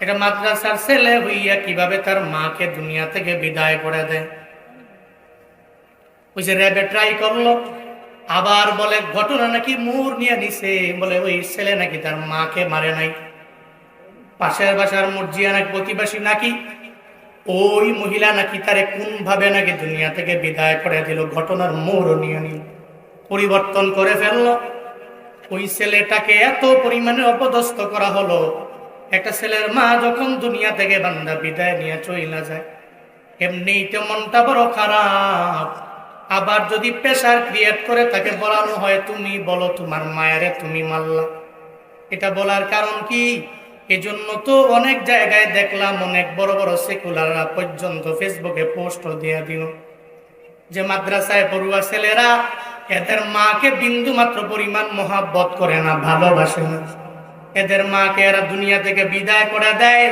এটা মাদ্রাসার ছেলে হইয়া কীভাবে তার মাকে দুনিয়া থেকে বিদায় করে দেয়? ওই যে র্যাবে ট্রাই করল, আবার বলে, ঘটনা নাকি মুর নিয়ে নিছে? বলে, ওই ছেলে নাকি তার মাকে মারে নাই। পাশের বাসার মর্জিয়া নাকি প্রতিবাসী নাকি, ওই মহিলা নাকি তারে কোন ভাবে নাকি দুনিয়া থেকে বিদায় করে দিল, ঘটনার মোড় নিয়ে নিল। পরিবর্তন করে ফেলল। ওই ছেলেটাকে এত পরিমাণে অপদস্থ করা হলো। একটা ছেলের মা যখন দুনিয়া থেকে বান্দা বিদায় নিয়ে চইলা যায় এমনিতে মনটা বড় খারাপ। আবার যদি প্রেশার ক্রিয়েট করে তাকে বলানো হয়, তুমি বলো তোমার মায়েরে তুমি মারলা। এটা বলার কারণ কি? এজন্য তো অনেক জায়গায় দেখলাম অনেক বড় বড় সেকুলাররা পর্যন্ত ফেসবুকে পোস্ট দিয়ে দিল যে মাদ্রাসায় পড়ুয়া ছেলেরা এদের মাকে বিন্দু মাত্র পরিমাণ মহাব্বত করে না, ভালোবাসে না। এদের মাকে এরা দুনিয়া থেকে বিদায় করে দেয়।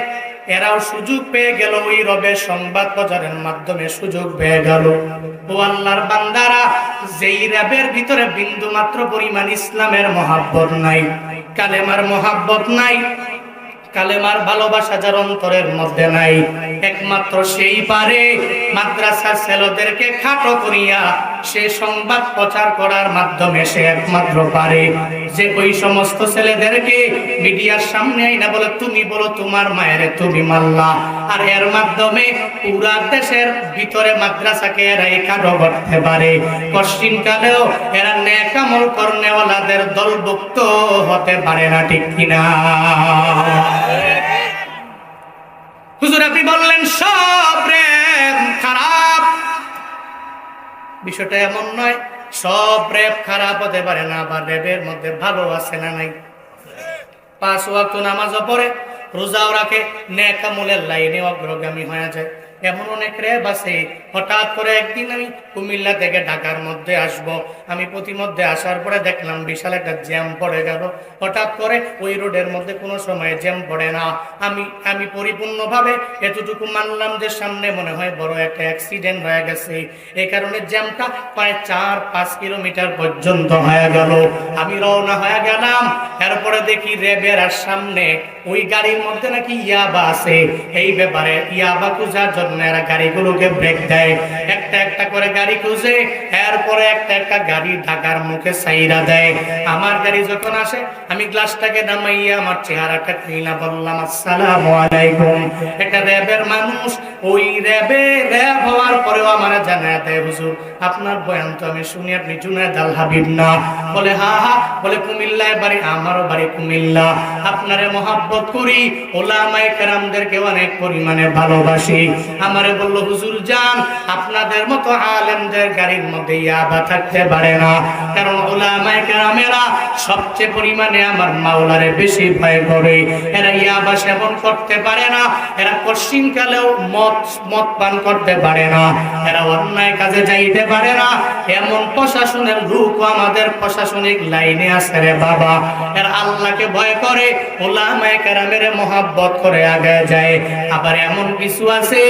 এরাও সুযোগ পেয়ে গেল, ওই রবের সংবাদ প্রচারের মাধ্যমে সুযোগ পেয়ে গেল। ও আল্লাহর বান্দারা, যেই র্যাবের ভিতরে বিন্দু মাত্র পরিমাণ ইসলামের মহাব্বত নাই, কালেমার মহাব্বত নাই, কালেমার ভালোবাসা যার অন্তরের মধ্যে নাই, একমাত্র সেই পারে মাদ্রাসার ছেলেদেরকে খাটো করিয়া সে সংবাদ প্রচার করার মাধ্যমে সে একমাত্র পারে। যে ওই সমস্ত ছেলেদেরকে মিডিয়ার সামনে আইনা বলে, তুমি বলো তোমার মায়ের তুমি মাল্লা। আর এর মাধ্যমে পুরা দেশের ভিতরে মাদ্রাসাকে এরা একাডো করতে পারে। পশ্চিমকালেও এরা ন্যাকামল কর্নেওয়ালাদের দলভুক্ত হতে পারে না, ঠিক কিনা? হুজুর, আপনি বললেন, সব রেপ খারাপ। বিষয়টা এমন নয়, সব রেপ খারাপ হতে পারে না বা রেপের মধ্যে ভালো আছে না নাই। পাঁচ ওয়াক্ত নামাজও পড়ে, রোজাও রাখে নেকামলের লাইনে অগ্রগামী হয়ে যায়। এমন অনেক র্যাব আছে, হঠাৎ করে একদিন আমি কুমিল্লা থেকে ঢাকার মধ্যে আসব। আমি প্রতিমধ্যে আসার পরে দেখলাম বিশাল একটা জ্যাম পড়ে গেল। হঠাৎ করে ওই রোডের মধ্যে কোনো সময় জ্যাম পড়ে না। আমি আমি পরিপূর্ণভাবে এতটুকু মানলাম যে সামনে মনে হয় বড় একটা অ্যাক্সিডেন্ট হয়ে গেছে। এই কারণে জ্যামটা প্রায় চার, পাঁচ কিলোমিটার পর্যন্ত হয়ে গেল। আমি রওনা হয়ে গেলাম। এরপরে দেখি র্যাবের আর সামনে ওই গাড়ির মধ্যে নাকি ইয়াবা আছে। এই ব্যাপারে ইয়াবা খুঁজার জন্য এরা গাড়িগুলোকে ব্রেক দেয়। একটা একটা করে গাড়ি খুঁজে, এরপরে একটা একটা গাড়ি ঢাকার মুখে সাইরা দেয়। আমার গাড়ি যখন আসে, আমি গ্লাসটাকে নামাইয়া আমার চেহারাটা কিনা বললাম, আসসালামু আলাইকুম। একটা র্যাবের মানুষ, ওই র্যাবে র্যাব হওয়ার পরেও আমার জানায় দেয়, হুজুর, আপনার বয়ান তো আমি শুনি, আপনি জুনায়দ আল হাবিব না। বলে, হা হা। বলে, কুমিল্লায় বাড়ি, আমারও বাড়ি কুমিল্লা। আপনারে মহাব্বত করি। ওলামায়ে কেরামদেরকে অনেক পরিমাণে ভালোবাসি। আমারে বলল, হুজুর জান আপনাদের মতো আলেমদের গাড়ির মধ্যে ইয়াবা থাকতে পারে না। কারণ ওলামায়ে কেরামেরা সবচেয়ে পরিমাণে আমার মাওলারে বেশি ভয় করে। এরা ইয়াবা সেবন করতে পারে না। এরা পশ্চিমকালেও মদ মদ পান করতে পারে না। এরা অন্যায় কাজে যাইতে পারে না। এমন প্রশাসনের লোক আমাদের প্রশাসনিক লাইনে আছে রে বাবা। এরা আল্লাহকে ভয় করে। ওলামায়ে কেরামের মহাব্বত করে আগে যায়। আবার এমন কিছু আছে,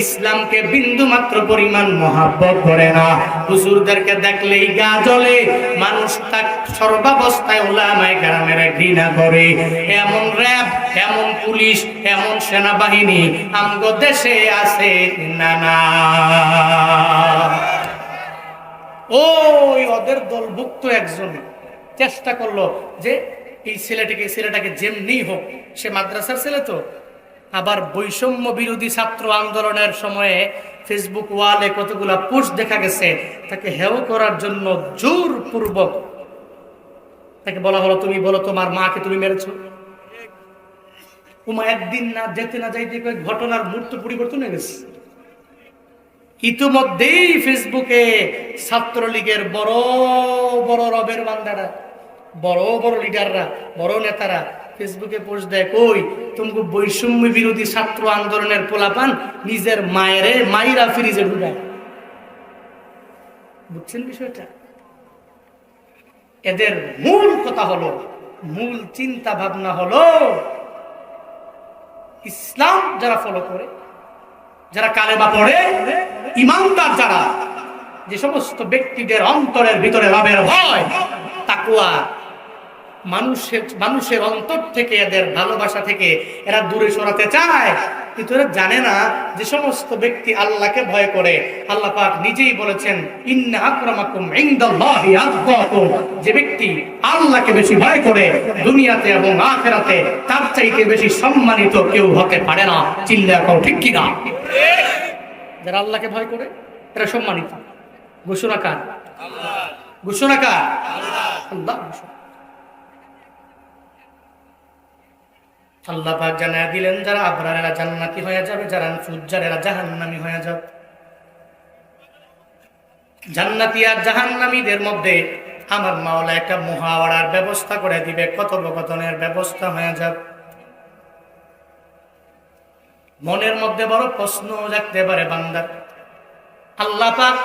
ইসলামকে বিন্দু মাত্র পরিমাণ মহাব্বত করে না। হুজুরদেরকে দেখলেই গা জ্বলে। মানুষ তাক সর্বাবস্থায় ওলামায়ে কেরামের ঘৃণা করে। এমন র্যাব, এমন পুলিশ, এমন সেনাবাহিনী, আমগো দেশে আছে না না। ওই ওদের দলভুক্ত একজন চেষ্টা করল যে এই ছেলেটাকে ছেলেটাকে যেমনি হোক, সে মাদ্রাসার ছেলে তো। আবার বৈষম্য বিরোধী ছাত্র আন্দোলনের সময়ে ফেসবুক ওয়ালে কতগুলা পোস্ট দেখা গেছে, তাকে হেও করার জন্য জোরপূর্বক তাকে বলা হলো, তুমি বলো তোমার মাকে তুমি মেরেছো? উমা একদিন না যেতে না যাইতে ঘটনার মূর্ত পরিবর্তন হয়ে গেছে। ইতিমধ্যেই ফেসবুকে ছাত্রলীগের বড় বড় রবের বান্দারা বড় বড় লিডাররা বড় নেতারা ফেসবুকে পোস্ট দেয়, কই তুমি বৈষম্য বিরোধী ছাত্র আন্দোলনের পোলাপান নিজের মায়েরে, মাইরা ফ্রিজে ঢুকায়। বুঝছেন বিষয়টা? এদের মূল কথা হলো, মূল চিন্তা ভাবনা হলো, ইসলাম যারা ফলো করে, যারা কালেমা পড়ে, ইমানদার যারা, যে সমস্ত ব্যক্তিদের অন্তরের ভিতরে রবের ভয়, তাকুয়া মানুষের মানুষের অন্তর থেকে, এদের ভালোবাসা থেকে এরা দূরে সরাতে চায়। কিন্তু এরা জানে না যে সমস্ত ব্যক্তি আল্লাহকে ভয় করে। আল্লাহ পাক নিজেই বলেছেন, ইন্না আকরামাকুম ইনদাল্লাহি আতকাকুম যে ব্যক্তি আল্লাহকে বেশি ভয় করে দুনিয়াতে এবং আখেরাতে, তার চাইতে বেশি সম্মানিত কেউ হতে পারে না। চিল্লা কও ঠিক কি না যারা আল্লাহকে ভয় করে, এরা সম্মানিত। ঘোষণা কার? ঘোষণা কার? আল্লাহ। ঘোষণা। আল্লাহ পাক জানায় দিলেন, যারা আবরারেরা জান্নাতি হয়ে যাবে, যারা ফুজ্জারেরা জাহান্নামী হয়ে যাবে। জান্নাতি আর জাহান্নামীদের মধ্যে আমার মাওলা একটা মুহাওয়ারার ব্যবস্থা করে দিবে, কথোপকথনের ব্যবস্থা হয়ে যাবে। মনের মধ্যে বড় প্রশ্ন জাগতে পারে বান্দার আল্লাহ পাক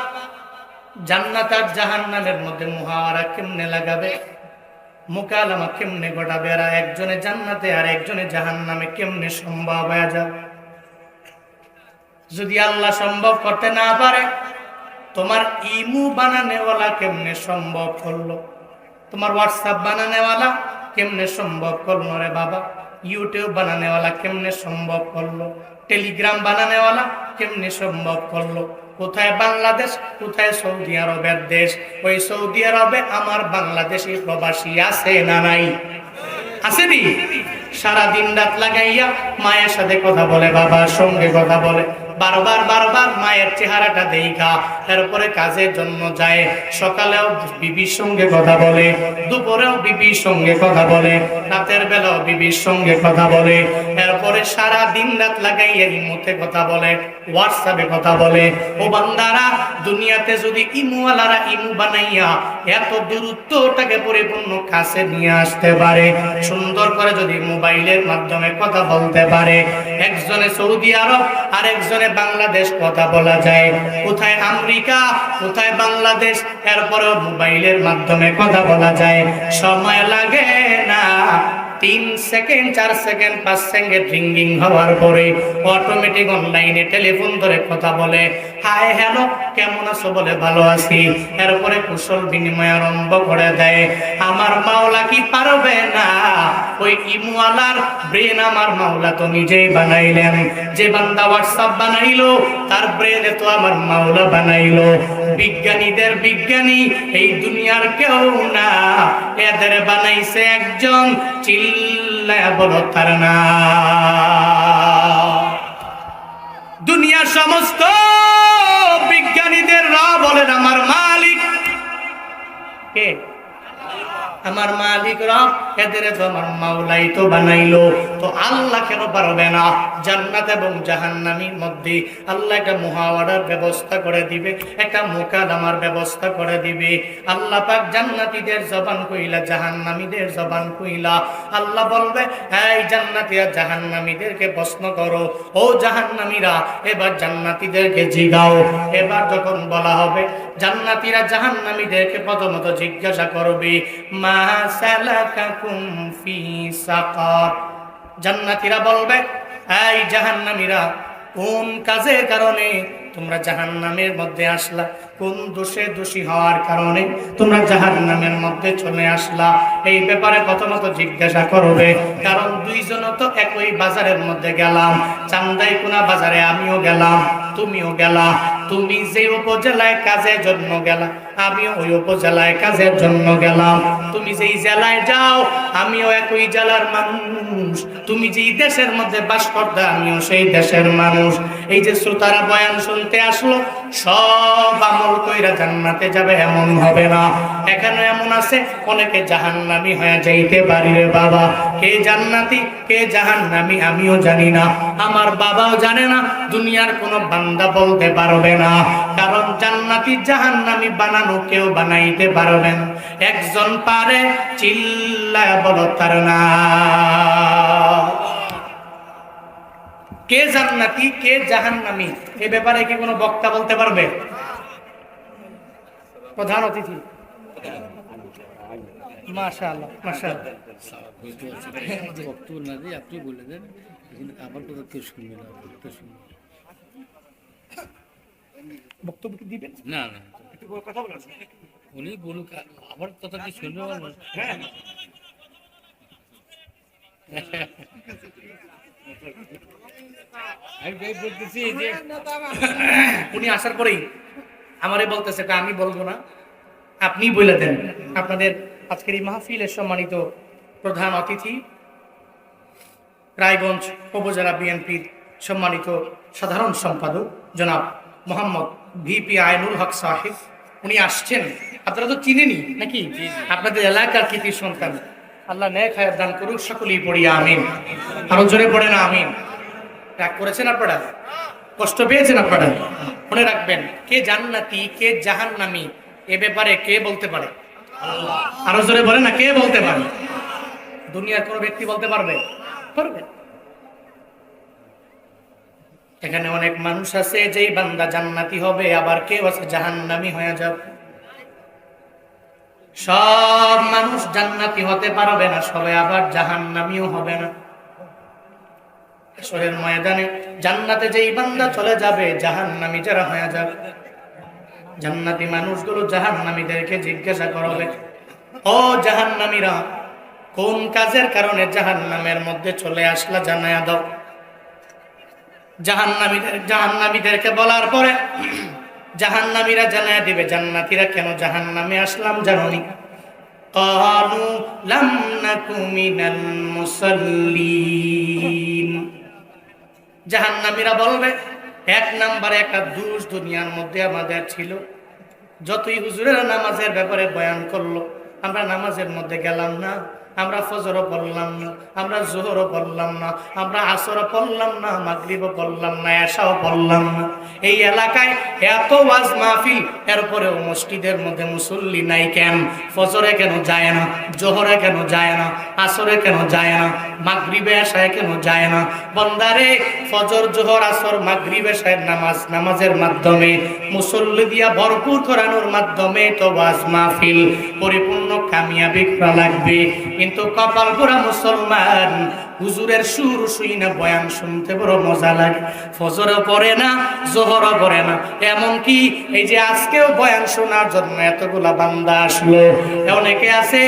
জান্নাত আর জাহান্নামের মধ্যে মুহাওয়ারা কেমনে লাগাবে? মোকালামা কেমনে ঘটাবে? আর একজনে জান্নাতে আর একজনে জাহান্নামে কেমনে সম্ভব হয়ে যাবে যদি আল্লাহ সম্ভব করতে না পারে, তোমার ইমু বানানেওয়ালা কেমনে সম্ভব করল? তোমার হোয়াটসঅ্যাপ বানানেওয়ালা কেমনে সম্ভব করল রে বাবা? ইউটিউব বানানেওয়ালা কেমনে সম্ভব করল? টেলিগ্রাম বানানেওয়ালা কেমনে সম্ভব করল? কোথায় বাংলাদেশ, কোথায় সৌদি আরবের দেশ? ওই সৌদি আরবে আমার বাংলাদেশি প্রবাসী আছে না নাই? আছে দি সারা দিন রাত লাগাইয়া মায়ের সাথে কথা বলে, বাবার সঙ্গে কথা বলে। বারবার বারবার মায়ের চেহারাটা দেখা এরপরে কাজের জন্য যায়, সকালেও বিবির সঙ্গে কথা বলে, দুপুরেও বিবির সঙ্গে কথা বলে, রাতের বেলাও বিবির সঙ্গে কথা বলে এরপরে সারা দিন রাত লাগাইয়া ইমুতে কথা বলে হোয়াটসঅ্যাপে কথা বলে, ও বান্দারা, দুনিয়াতে যদি ইমুওয়ালারা ইমু বানাইয়া এত দূরত্বটাকে পরিপূর্ণ কাছে নিয়ে আসতে পারে, সুন্দর করে যদি মোবাইলের মাধ্যমে কথা বলতে পারে, একজনে সৌদি আরব আর একজনে বাংলাদেশ কথা বলা যায়। কোথায় আমেরিকা, কোথায় বাংলাদেশ, এরপরেও মোবাইলের মাধ্যমে কথা বলা যায়। সময় লাগে না। তিন সেকেন্ড, চার সেকেন্ড, পাঁচ সেকেন্ড রিঙ্গিং হওয়ার পরে অটোমেটিক অনলাইনে টেলিফোন ধরে কথা বলে, হাই হ্যালো কেমন আছো বলে ভালো আছি। এরপরে কুশল বিনিময় আরম্ভ করে দেয়, আমার মাওলা কি পারবে না? ওই ইমুয়ালার ব্রেন আমার মাওলা তো নিজেই বানাইলেন। যে বান্দা হোয়াটসঅ্যাপ বানাইলো, তার ব্রেনে তো আমার মাওলা বানাইলো। বিজ্ঞানীদের বিজ্ঞানী, এই দুনিয়ার কেউ না। এদের বানাইছে একজন, চিল্লায় বলো তার না। দুনিয়ার সমস্ত বিজ্ঞানীদের রা বলেন, আমার মালিক কে? আমার মালিক রব, এদের তো মাওলাই তো বানাইলো। তো আল্লাহ কেন পারবে না, জান্নাত এবং জাহান্নামির মধ্যে আল্লাহ একটা মুহাওয়ারার ব্যবস্থা করে দিবে, একটা মোকালামার ব্যবস্থা করে দিবে। আল্লাহ পাক জান্নাতীদের জবান কইলা, জাহান্নামীদের জবান কইলা। আল্লাহ বলবে, এই জান্নাতীরা জাহান্নামীদেরকে প্রশ্ন করো, ও জাহান্নামীরা, এবার জান্নাতীদেরকে জিগাও। এবার যখন বলা হবে জান্নাতীরা জাহান্নামীদেরকে প্রথমত জিজ্ঞাসা করবে, মা জান্নাতীরা বলবে, এই জাহান্নামীরা, কোন কাজের কারণে তোমরা জাহান্নামের মধ্যে আসলা? কোন দোষে দোষী হওয়ার কারণে তোমরা জাহান্নামের মধ্যে চলে আসলা? এই ব্যাপারে প্রথমত জিজ্ঞাসা করবে, কারণ দুইজন তো একই বাজারের মধ্যে গেলাম। চান্দাই কোনা বাজারে আমিও গেলাম, তুমিও গেলা। তুমি যে উপজেলায় কাজের জন্য গেলা, আমিও ওই উপজেলায় কাজের জন্য গেলাম। তুমি যেই জেলায় যাও, আমিও একই জেলার মানুষ। তুমি যেই দেশের মধ্যে বাস করতে, আমিও সেই দেশের মানুষ। এই যে শ্রোতারা বয়ান শুনতে আসলো, সব আমল কইরা জান্নাতে যাবে, এমন হবে না। এখানে এমন আছে, অনেকে জাহান্নামি হয়ে যাইতে পারি রে বাবা। কে জান্নাতি, কে জাহান্নামি, আমিও জানি না। আমার বাবাও জানে না, দুনিয়ার কোনো বান্দা বলতে পারবে না। কারণ জান্নাতি জাহান্নামি বানানো কেউ বানাইতে পারবে না একজন পারে চিল্লায় বলো তার না কে জান্নাতি, কে জাহান্নামি? এ ব্যাপারে কি কোনো বক্তা বলতে পারবে? প্রধান অতিথি। মাশাআল্লাহ মাশাআল্লাহ। না আপনি বলে দেন আমার কথা না, কেউ শুনবে না। বক্তব্য কি দিবেন? না না। একটু কথা বলেন উনি বলুক আমার কথা কি শুনবে আমার আমি বলতেছি যে উনি আসার পরেই আমারে বলতেছে "কা, আমি বলব না আপনি বলে দেন। আপনাদের আজকের এই মাহফিলের সম্মানিত প্রধান অতিথি রায়গঞ্জ উপজেলা বিএনপির সম্মানিত সাধারণ সম্পাদক জনাব মোহাম্মদ ভিপি আইনুল হক সাহেব উনি আসছেন। আপনারা তো চিনেনি নাকি? আপনাদের এলাকার কৃতি সন্তান। আল্লাহ ন্যায় খায়ের দান করুক সকলেই পড়ি আমিন। আরও জোরে পড়ে না আমিন। রাগ করেছেন আপনারা? কষ্ট পেয়েছেন আপনারা? মনে রাখবেন কে জান্নাতি কে জাহান্নামি এ ব্যাপারে কে বলতে পারে? আরও জোরে বলে না কে বলতে পারে? দুনিয়ার কোনো ব্যক্তি বলতে পারবে? পারবে। এখানে অনেক মানুষ আছে, যেই বান্দা জান্নাতি হবে, আবার কেউ আছে জাহান্নামি হয়ে যাবে। সব মানুষ জান্নাতি হতে পারবে না, সবাই আবার জাহান্নামিও হবে না। আসরের ময়দানে জান্নাতে যেই বান্দা চলে যাবে, জাহান্নামি যারা হয়ে যাবে। জান্নাতি মানুষগুলো জাহান্নামীদেরকে জিজ্ঞাসা করবে, ও জাহান্নামীরা, কোন কাজের কারণে জাহান্নামের মধ্যে চলে আসলা জানায়া দাও? জাহান্নামীদের জাহান্নামীদেরকে বলার পরে জাহান্নামীরা জানায়া দিবে জান্নাতীরা কেন জাহান্নামে আসলাম জাননি قالوا لم نك من المصلين জাহান্নামীরা বলবে এক নাম্বারে একটা দুষ দুনিয়ার মধ্যে আমাদের ছিল যতই হুজুরের নামাজের ব্যাপারে বয়ান করলো আমরা নামাজের মধ্যে গেলাম না আমরা ফজরও পড়লাম না, আমরা জোহরও পড়লাম না, আমরা আসরও পড়লাম না মাগরিবও পড়লাম না এসাও পড়লাম না। এই এলাকায় এত ওয়াজ মাহফিল, এরপরেও মসজিদের মধ্যে মুসল্লি নাই কেন? ফজরে কেন যায় না? জোহরে কেন যায় না? আসরে কেন যায় না? মাগরিবে এসায় কেন যায় না? বন্দারে, ফজর, জোহর, আসর, মাগরিবে এসায়ের নামাজ, নামাজের মাধ্যমে মুসল্লি দিয়া ভরপুর করানোর মাধ্যমে তো ওয়াজ মাহফিল পরিপূর্ণ কামিয়াবি করা লাগবে। কিন্তু কপাল পোড়া মুসলমান। হুজুরের সুর শুই না, বয়ান শুনতে বড় মজা লাগে। ফজরও পড়ে না, জোহরও পড়ে না। এমনকি এই যে আজকেও বয়ান শোনার জন্য এতগুলা বান্দা আসলো। অনেকে আছে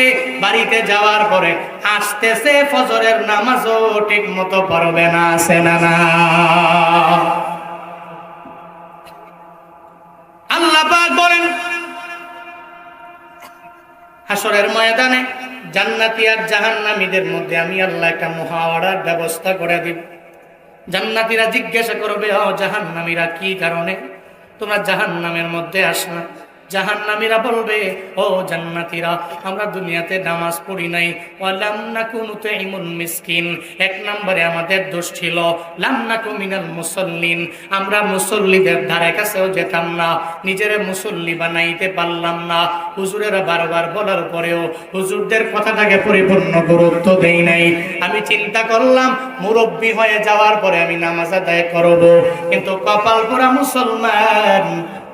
বাড়িতে যাওয়ার পরে আসতেছে, ফজরের নামাজও ঠিক মতো পড়বে না, আছে না না। আল্লাহ পাক বলেন হাসরের ময়দানে জান্নাতি আর জাহান্নামীদের মধ্যে আমি আল্লাহ একটা মহাওয়ারার ব্যবস্থা করে দিব। জান্নাতিরা জিজ্ঞাসা করবে, ও জাহান্নামীরা, কি কারণে তোমরা জাহান্নামের মধ্যে আসলা? জাহান্নামীরা বলবে, ও জান্নাতীরা, আমরা দুনিয়াতে নামাজ পড়ি নাই। ওয়ালাম নাকুনু তুইমুন মিসকিন। এক নম্বরে আমাদের দোষ ছিল, লাম নাকু মিনাল মুসল্লিন। আমরা মুসল্লিদের ধারে কাছেও যেতাম না, নিজেরে মুসল্লি বানাইতে পারলাম না। হুজুরেরা বারবার বলার পরেও হুজুরদের কথাটাকে পরিপূর্ণ গুরুত্ব দেই নাই। আমি চিন্তা করলাম, মুরব্বী হয়ে যাওয়ার পরে আমি নামাজ আদায় করব। কিন্তু কপাল পোড়া মুসলমান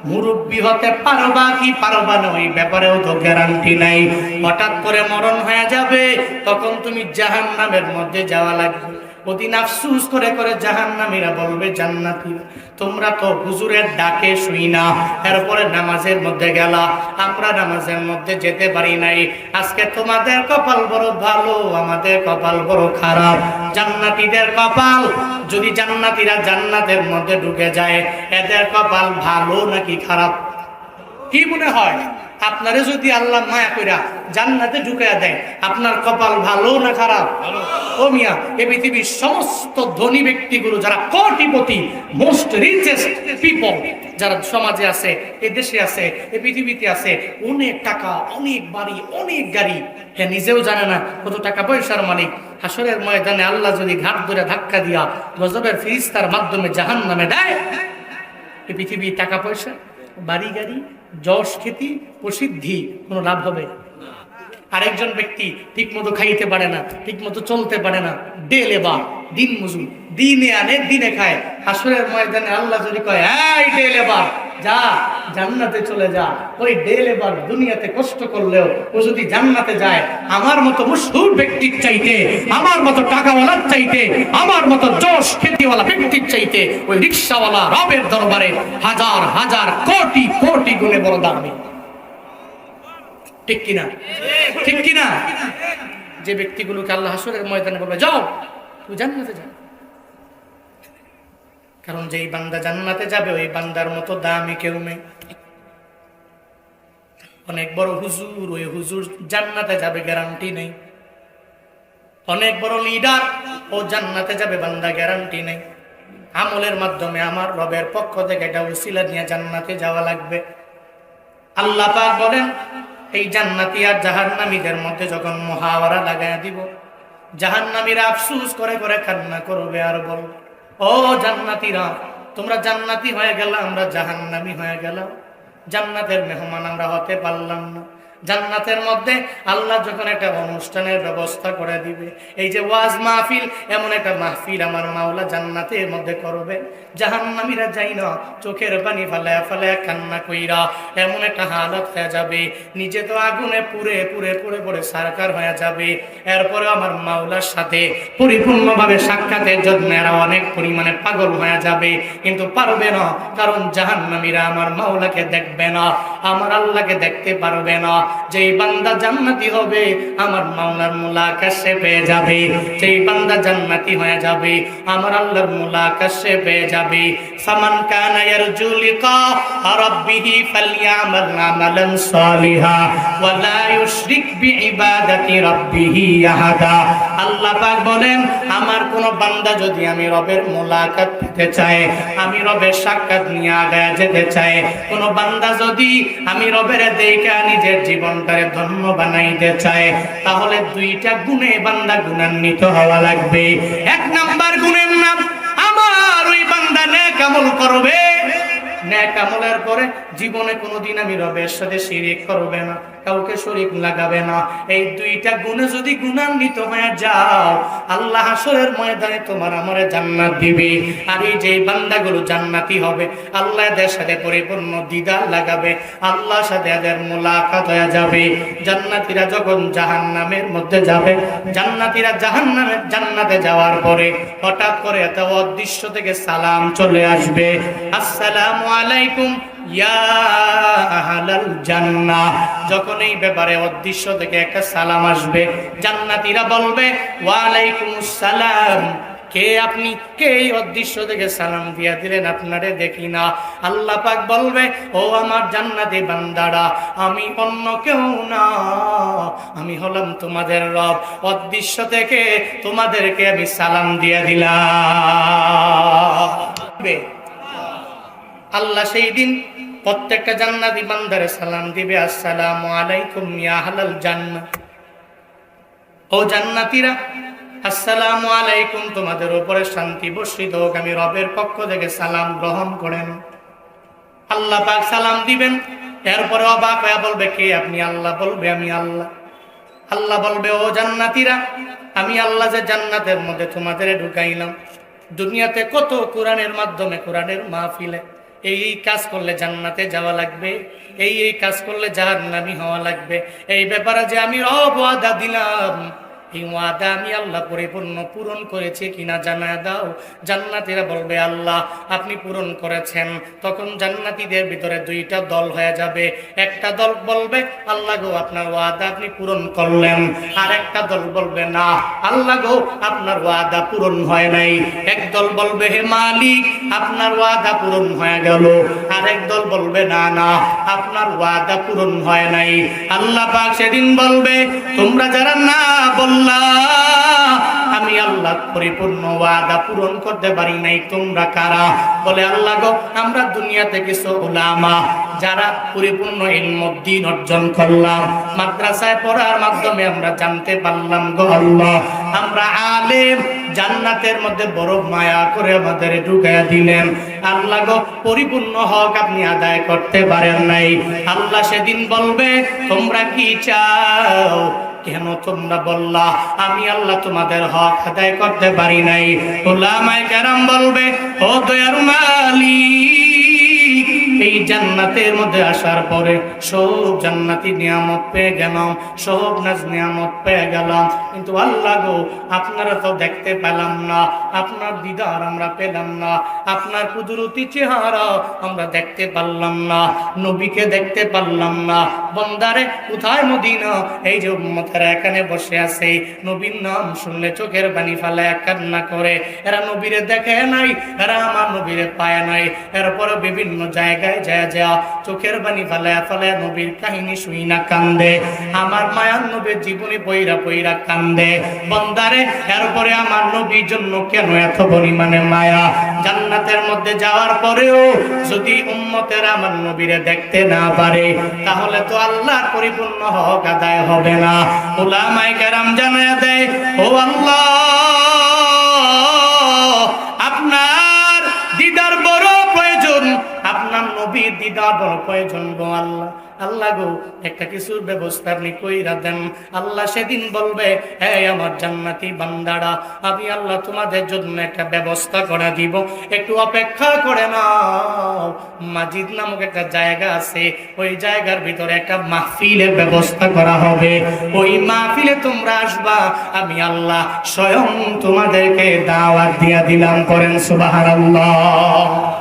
মুরব্বী হতে পারবা কি পারবা না, ওই ব্যাপারেও তো গ্যারান্টি নাই। হঠাৎ করে মরণ হয়ে যাবে, তখন তুমি জাহান নামের মধ্যে যাওয়া লাগবে। ওদিন আফসুস করে করে জাহান নামীরা বলবে, জান্নাতি। তোমরা তো হুজুরের ডাকে শুই না। এরপরে নামাজের মধ্যে গেলা। আমরা নামাজের মধ্যে যেতে পারি নাই। আজকে তোমাদের কপাল বড় ভালো, আমাদের কপাল বড় খারাপ। জান্নাতীদের কপাল, যদি জান্নাতীরা জান্নাতের মধ্যে ঢুকে যায়, এদের কপাল ভালো নাকি খারাপ? কি মনে হয়? আপনারে যদি আল্লাহ মায়া কইরা জান্নাতে ঢুকাইয়া দেয় আপনার কপাল ভালো না খারাপ? ও মিয়া এ পৃথিবীর সমস্ত ধনী ব্যক্তিগুলো যারা কোটিপতি মোস্ট রিচেস্ট পিপল যারা সমাজে আছে এ দেশে আছে এ পৃথিবীতে আছে অনেক টাকা অনেক বাড়ি অনেক গাড়ি। হ্যাঁ নিজেও জানে না কত টাকা পয়সার মালিক। হাসরের ময়দানে আল্লাহ যদি ঘাট ধরে ধাক্কা দিয়া গজবের ফিরিস্তার মাধ্যমে জাহান নামে দেয় এ পৃথিবী টাকা পয়সা বাড়ি গাড়ি যশ খ্যাতি প্রসিদ্ধি, কোনো লাভ হবে আরেকজন ব্যক্তি ঠিক মতো খাইতে পারে না ঠিক মতো চলতে পারে না ডেলে বা, দিন মজুর দিনে আনে, দিনে খায়। হাসুরের ময়দানে আল্লাহ যদি কয়, এই ডেলে লেবার যা, জান্নাতে চলে যা। ওই ডে লেবার দুনিয়াতে কষ্ট করলেও ও যদি জান্নাতে যায়, আমার মতো মশহুর ব্যক্তির চাইতে, আমার মতো টাকাওয়ালার চাইতে, আমার মতো যশ খ্যাতিওয়ালা ব্যক্তির চাইতে ওই রিক্সাওয়ালা রবের দরবারে হাজার হাজার, কোটি কোটি গুণে বড় দামি ঠিক কিনা? ঠিক কিনা? যে ব্যক্তিগুলোকে আল্লাহ হাসরের ময়দানে বলবে, যাও তুই জান্নাতে যাও। কারণ যেই বান্দা জান্নাতে যাবে, ওই বান্দার মতো দামি কেউ নেই। অনেক বড় হুজুর, ওই হুজুর জান্নাতে যাবে গ্যারান্টি নেই। অনেক বড় লিডার ও জান্নাতে যাবে, বান্দা গ্যারান্টি নেই। আমলের মাধ্যমে আমার রবের পক্ষ থেকে এটা উসিলা নিয়ে জান্নাতে যাওয়া লাগবে। আল্লাহ পাক বলেন, এই জান্নাতি আর জাহান্নামীদের মধ্যে যখন মহাওয়ারা লাগাইয়া দিব, জাহান্নামীরা আফসুস করে করে কান্না করবে আর বল ও জান্নাতিরা, তোমরা জান্নাতি হয়ে গেলাম আমরা জাহান্নামি হয়ে গেলাম। জান্নাতের মেহমান আমরা হতে পারলাম না। জান্নাতের মধ্যে আল্লাহ যখন একটা অনুষ্ঠানের ব্যবস্থা করে দিবে, এই যে ওয়াজ মাহফিল, এমন একটা মাহফিল আমার মাওলা জান্নাতের মধ্যে করবে। জাহান্নামীরা যাই না, চোখের পানি ফালায়া ফালায়া কান্না কইরা এমন একটা হালত হয়ে যাবে, নিজে তো আগুনে পুড়ে পুড়ে পুড়ে পুড়ে সারকার হয়ে যাবে। এরপরে আমার মাওলার সাথে পরিপূর্ণভাবে সাক্ষাতের জন্য এরা অনেক পরিমাণে পাগল হয়ে যাবে, কিন্তু পারবে না, কারণ জাহান্নামীরা আমার মাওলাকে দেখবে না, আমার আল্লাহকে দেখতে পারবে না। যেই বান্দা জান্নাতি হবে, আমার মাওলার মুলাকাত সে পেয়ে যাবে। যেই বান্দা জান্নাতি হয়ে যাবে, আমার আল্লাহর মুলাকাত সে পেয়ে যাবে। রাব্বিহি আমালান সালিহা ওয়া লা ইউশরিক বিইবাদাতি রাব্বিহি আহাদা। আল্লাহ পাক বলেন, আমার কোন বান্দা যদি আমি রবের মুলাকাত পেতে চায়, আমি রবের সাক্ষাৎ নিয়ে আগায় যেতে চায়, কোন বান্দা যদি আমি রবের দেখা নিজের জীবনটারে ধন্য বানাইতে চায়, তাহলে দুইটা গুণে বান্দা গুণান্বিত হওয়া লাগবে। এক নাম্বার গুণের নাম, আমার ওই বান্দা নে আমল করবে। ন্যাক আমলের পরে জীবনে কোনোদিন আমি রবের সাথে শিরিক করবে না, কাউকে শরিক লাগাবে না। এই দুইটা গুণে যদি গুণান্বিত হয়ে যাও, আল্লাহ হাসরের ময়দানে তোমার আমরে জান্নাত দিবে। আর এই যে বান্দাগুলো জান্নাতি হবে আল্লাহ এদের সাথে পরিপূর্ণ দিদার লাগাবে, আল্লাহর সাথে এদের মোলাকাত হয়ে যাবে। জান্নাতিরা যখন জাহান্নামের মধ্যে যাবে, জান্নাতিরা জাহান্নামের জান্নাতে যাওয়ার পরে হঠাৎ করে এত অদৃশ্য থেকে সালাম চলে আসবে। আসসালামু আলাইকুম যখন এই ব্যাপারে অদৃশ্য থেকে একটা সালাম আসবে, জান্নাতীরা বলবে ওয়ালাইকুম সালাম কে আপনি? কে এই অদৃশ্য থেকে সালাম দিয়া দিলেন? আপনারে দেখি না। আল্লাহ পাক বলবে, ও আমার জান্নাতি বান্দারা, আমি অন্য কেউ না। আমি হলাম তোমাদের রব। অদৃশ্য থেকে তোমাদেরকে আমি সালাম দিয়ে দিলাম। আল্লাহ সেই দিন প্রত্যেকটা জান্নাতি বান্দারে সালাম দিবে, আসসালামু আলাইকুম ইয়া জান্নাত ও জান্নাতীরা, আসসালামু আলাইকুম, তোমাদের উপরে শান্তি বর্ষিত হোক, আমি রবের পক্ষ থেকে সালাম গ্রহণ করেন। আল্লাহ পাক সালাম দিবেন, এরপরে অবাক হয়ে বলবে, কে আপনি? আল্লাহ বলবে, আমি আল্লাহ। আল্লাহ বলবে, ও জান্নাতীরা, আমি আল্লাহ যে জান্নাতের মধ্যে তোমাদের ঢুকাইলাম। দুনিয়াতে কত কোরআনের মাধ্যমে কোরআনের মাহফিলে এই এই কাজ করলে জান্নাতে যাওয়া লাগবে, এই এই কাজ করলে জাহান্নামি হওয়া লাগবে। এই ব্যাপারে যে আমি অবাদা দিলাম। এই ওয়াদা আমি আল্লাহ পরিপূর্ণ পূরণ করেছি কিনা জানা দাও। জান্নাতীরা বলবে, আল্লাহ, আপনি পূরণ করেছেন। তখন জান্নাতীদের ভিতরে দুইটা দল হয়ে যাবে। একটা দল বলবে, আল্লাহ গো, আপনার ওয়াদা আপনি পূরণ করলেন। আর একটা দল বলবে, না, আল্লাহ গো, আপনার ওয়াদা পূরণ হয় নাই। এক দল বলবে, হে মালিক, আপনার ওয়াদা পূরণ হয়ে গেল। আর এক দল বলবে, না না, আপনার ওয়াদা পূরণ হয় নাই। আল্লাহ পাক সেদিন বলবে, তোমরা যারা না বললা আমি আল্লাহ পরিপূর্ণ ওয়াদা পূরণ করতে পারি নাই, তোমরা কারা? বলে আল্লাহ গো, আমরা দুনিয়াতে কিছু উলামা যারা পরিপূর্ণ ইলমদ্দিন অর্জন করলাম, মাদ্রাসায় পড়ার মাধ্যমে আমরা জানতে পারলাম গো আল্লাহ। আমরা আলেম, জান্নাতের মধ্যে বড় মায়া করে আমাদের ঢুকাইয়া দিলেন। আল্লাহ গো, পরিপূর্ণ হক আপনি আদায় করতে পারেন নাই। আল্লাহ সেদিন বলবে, তোমরা কি চাও? কেন তোমরা বললা, আমি আল্লাহ তোমাদের হক আদায় করতে পারি নাই। ওলামায় কেরাম বলবে, ও দয়ার মালিক এই জান্নাতের মধ্যে আসার পরে সব জান্নাতি নিয়ামত পেয়ে গেলাম, সব নাজ নিয়ামত পেয়ে গেলাম। কিন্তু আল্লাহ গো, আপনারা তো দেখতে পেলাম না, আপনার দিদার আমরা পেলাম না, আপনার কুদরতি চেহারা আমরা দেখতে পারলাম না, নবীকে দেখতে পারলাম না। বন্দারে, কোথায় মদিনা? এই যে উম্মতেরা এখানে বসে আছে, নবীর নাম শুনলে চোখের পানি ফেলায় কান্না করে। এরা নবীরে দেখে নাই, এরা আমার নবীরে পায় নাই। এরপরে বিভিন্ন জায়গায় যায় যা চোখের পানি ফেলায় ফেলায় নবীর কাহিনী শুই না কান্দে। আমার মায়ার নবীর জীবনী পইরা পইরা কান্দে। বন্দারে, এরপরে আমার নবীর জন্য কেন এত পরিমাণে মায়া? জান্নাতের মধ্যে যাওয়ার পরেও যদি উম্মতের আমার নবীরে দেখতে না পারে, তাহলে তো আল্লাহ পরিপূর্ণ হক আদায় হবে না। ওলামাই কেরাম জানায় দেয়, ও আল্লাহ! প্রয়োজন গো আল্লাহ। আল্লাহ গো, একটা কিছুর ব্যবস্থা আপনি কইরা দেন। আল্লাহ সেদিন বলবে এই আমার জান্নাতি বান্দারা, আমি আল্লাহ তোমাদের জন্য একটা ব্যবস্থা করে দিব। একটু অপেক্ষা করে নাও। মাজিদ নামক একটা জায়গা আছে, ওই জায়গার ভিতরে একটা মাহফিলের ব্যবস্থা করা হবে। ওই মাহফিলে তোমরা আসবা, আমি আল্লাহ স্বয়ং তোমাদেরকে দাওয়াত দিয়া দিলাম করেন সুবহানাল্লাহ।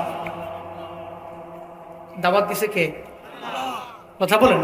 দাওয়াত দিছে কে? কথা বলেন।